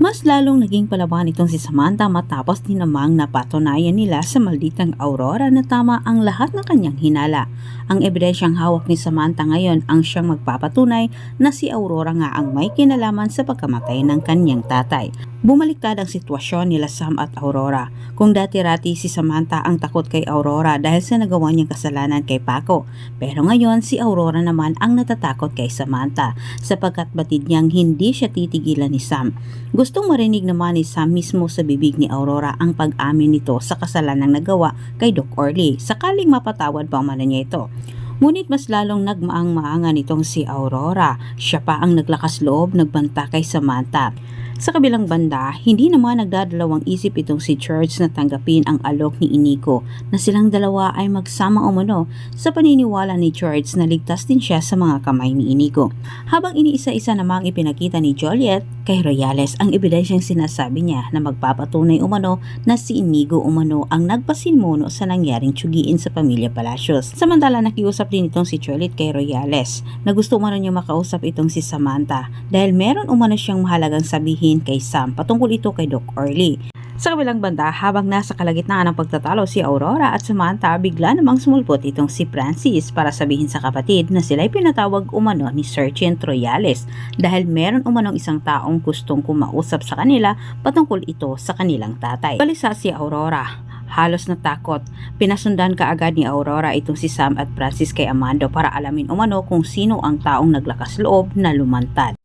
Mas lalong naging palaban itong si Samantha matapos din namang napatunayan nila sa malditang Aurora na tama ang lahat ng kanyang hinala. Ang ebidensyang hawak ni Samantha ngayon ang siyang magpapatunay na si Aurora nga ang may kinalaman sa pagkamatay ng kanyang tatay. Bumaliktad ang sitwasyon nila Sam at Aurora. Kung dati-rati si Samantha ang takot kay Aurora dahil sa nagawa niyang kasalanan kay Paco. Pero ngayon si Aurora naman ang natatakot kay Samantha sapagkat batid niyang hindi siya titigilan ni Sam. Gustong marinig naman ni Sam mismo sa bibig ni Aurora ang pag-amin nito sa kasalanang nagawa kay Doc Orly sakaling mapatawad pa man niya ito. Ngunit mas lalong nagmaang-maangan itong si Aurora. Siya pa ang naglakas loob nagbanta kay Samantha. Sa kabilang banda, hindi naman nagdadalawang isip itong si Church na tanggapin ang alok ni Iniko na silang dalawa ay magsama umano sa paniniwala ni Church na ligtas din siya sa mga kamay ni Iniko. Habang iniisa-isa namang ipinakita ni Joliet kay Royales ang ebidensyang sinasabi niya na magpapatunay umano na si Inigo umano ang nagpasinmono sa nangyaring tsugiin sa pamilya Palacios. Samantala nakiusap din itong si Joliet kay Royales na gusto umano niya makausap itong si Samantha dahil meron umano siyang mahalagang sabihin kay Sam patungkol ito kay Doc Orly. Sa kabilang banda, habang nasa kalagitnaan ng pagtatalo si Aurora at Samantha, bigla namang sumulpot itong si Francis para sabihin sa kapatid na sila'y pinatawag umano ni Sergeant Royales dahil meron umanong isang taong gustong kumausap sa kanila patungkol ito sa kanilang tatay. Balisa si Aurora. Halos natakot. Pinasundan kaagad ni Aurora itong si Sam at Francis kay Amando para alamin umano kung sino ang taong naglakas loob na lumantad.